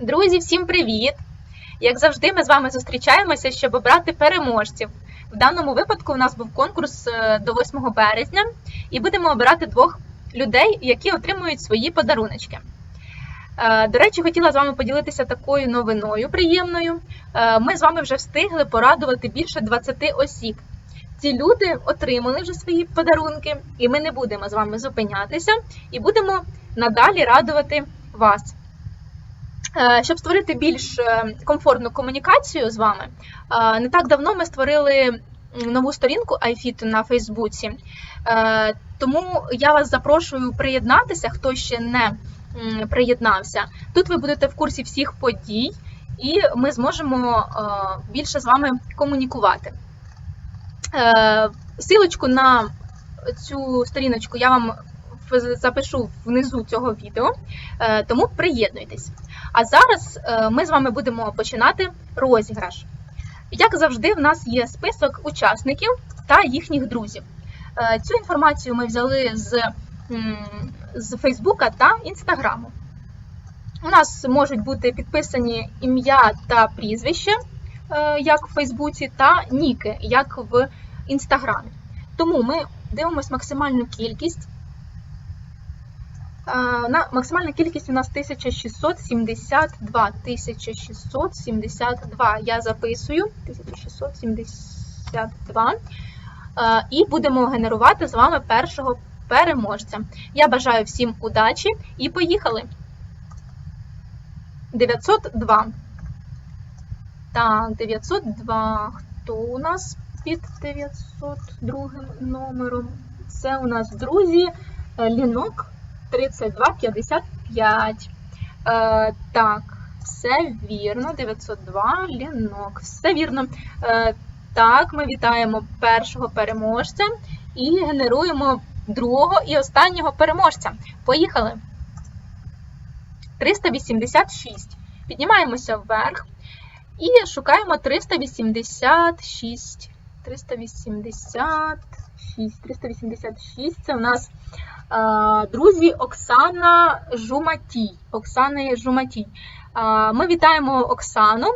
Друзі, всім привіт! Як завжди, ми з вами зустрічаємося, щоб обрати переможців. В даному випадку у нас був конкурс е, до 8 березня, і будемо обирати двох людей, які отримують свої подаруночки. Е, До речі, хотіла з вами поділитися такою новиною приємною. Е, Ми з вами вже встигли порадувати більше 20 осіб. Ці люди отримали вже свої подарунки, і ми не будемо з вами зупинятися і будемо надалі радувати вас. Е, Щоб створити більш е, комфортну комунікацію з вами, е, не так давно ми створили нову сторінку iFit на Фейсбуці. Тому я вас запрошую приєднатися, хто ще не приєднався. Тут ви будете в курсі всіх подій, і ми зможемо більше з вами комунікувати. Силочку на цю сторіночку я вам запишу внизу цього відео, тому приєднуйтесь. А зараз е, ми з вами будемо починати розіграш. Як завжди, в нас є список учасників та їхніх друзів. Е, Цю інформацію ми взяли з, з Фейсбука та Інстаграму. У нас можуть бути підписані ім'я та прізвище, е, як в Фейсбуці, та ніки, як в Інстаграмі. Тому ми дивимося максимальну кількість. На максимальна кількість у нас 1672. 1672. Я записую 1672. Е, І будемо генерувати з вами першого переможця. Я бажаю всім удачі і поїхали. 902. Так, 902. Хто у нас під 902 номером? Це у нас друзі е, Лінок 3255. Е, так, все вірно. 902 лінок. Все вірно. Е, так, ми вітаємо першого переможця і генеруємо другого і останнього переможця. Поїхали. 386. Піднімаємося вверх і шукаємо 386. 386. 386. Це у нас друзі Оксана Жуматій. Оксана Жуматій. Ми вітаємо Оксану.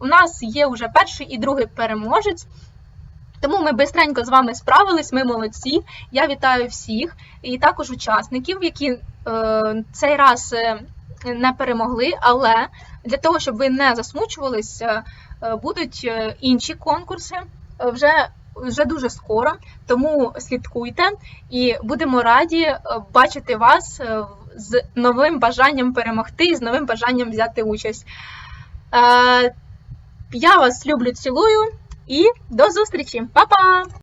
У нас є вже перший і другий переможець. Тому ми бистренько з вами справились, ми молодці. Я вітаю всіх і також учасників, які е, цей раз е, не перемогли. Але для того, щоб ви не засмучувалися, е, будуть інші конкурси вже, вже дуже скоро. Тому слідкуйте і будемо раді е, бачити вас е, з новим бажанням перемогти і з новим бажанням взяти участь. Е, Я вас люблю, цілую і до зустрічі! Па-па!